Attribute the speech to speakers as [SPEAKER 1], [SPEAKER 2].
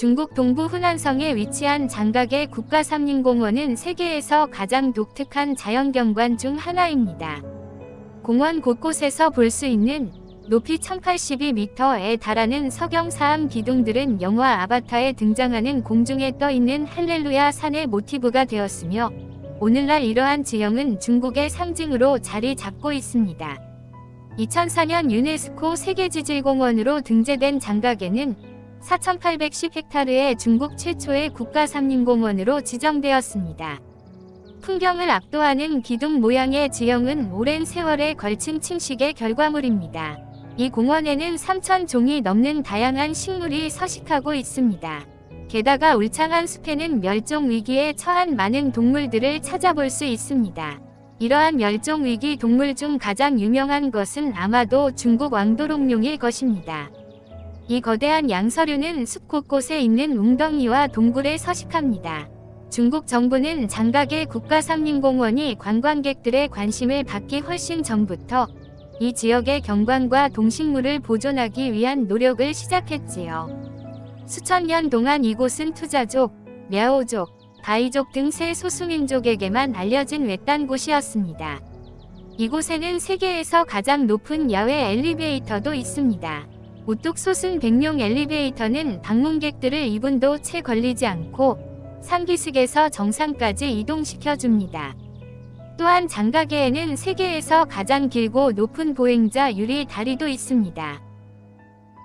[SPEAKER 1] 중국 동부 후난성에 위치한 장각의 국가삼림공원은 세계에서 가장 독특한 자연경관 중 하나입니다. 공원 곳곳에서 볼 수 있는 높이 1082m에 달하는 석영사암 기둥들은 영화 아바타에 등장하는 공중에 떠 있는 할렐루야 산의 모티브가 되었으며 오늘날 이러한 지형은 중국의 상징으로 자리 잡고 있습니다. 2004년 유네스코 세계지질공원으로 등재된 장각에는 4,810헥타르의 중국 최초의 국가 삼림공원으로 지정되었습니다. 풍경을 압도하는 기둥 모양의 지형은 오랜 세월에 걸친 침식의 결과물입니다. 이 공원에는 3천 종이 넘는 다양한 식물이 서식하고 있습니다. 게다가 울창한 숲에는 멸종 위기에 처한 많은 동물들을 찾아볼 수 있습니다. 이러한 멸종 위기 동물 중 가장 유명한 것은 아마도 중국 왕도롱룡일 것입니다. 이 거대한 양서류는 숲 곳곳에 있는 웅덩이와 동굴에 서식합니다. 중국 정부는 장각의 국가삼림공원이 관광객들의 관심을 받기 훨씬 전부터 이 지역의 경관과 동식물을 보존하기 위한 노력을 시작했지요. 수천 년 동안 이곳은 투자족, 랴오족, 바이족 등 세 소수민족에게만 알려진 외딴 곳이었습니다. 이곳에는 세계에서 가장 높은 야외 엘리베이터도 있습니다. 우뚝 솟은 백룡 엘리베이터는 방문객들을 2분도 채 걸리지 않고 상기슭에서 정상까지 이동시켜 줍니다. 또한 장가계에는 세계에서 가장 길고 높은 보행자 유리 다리도 있습니다.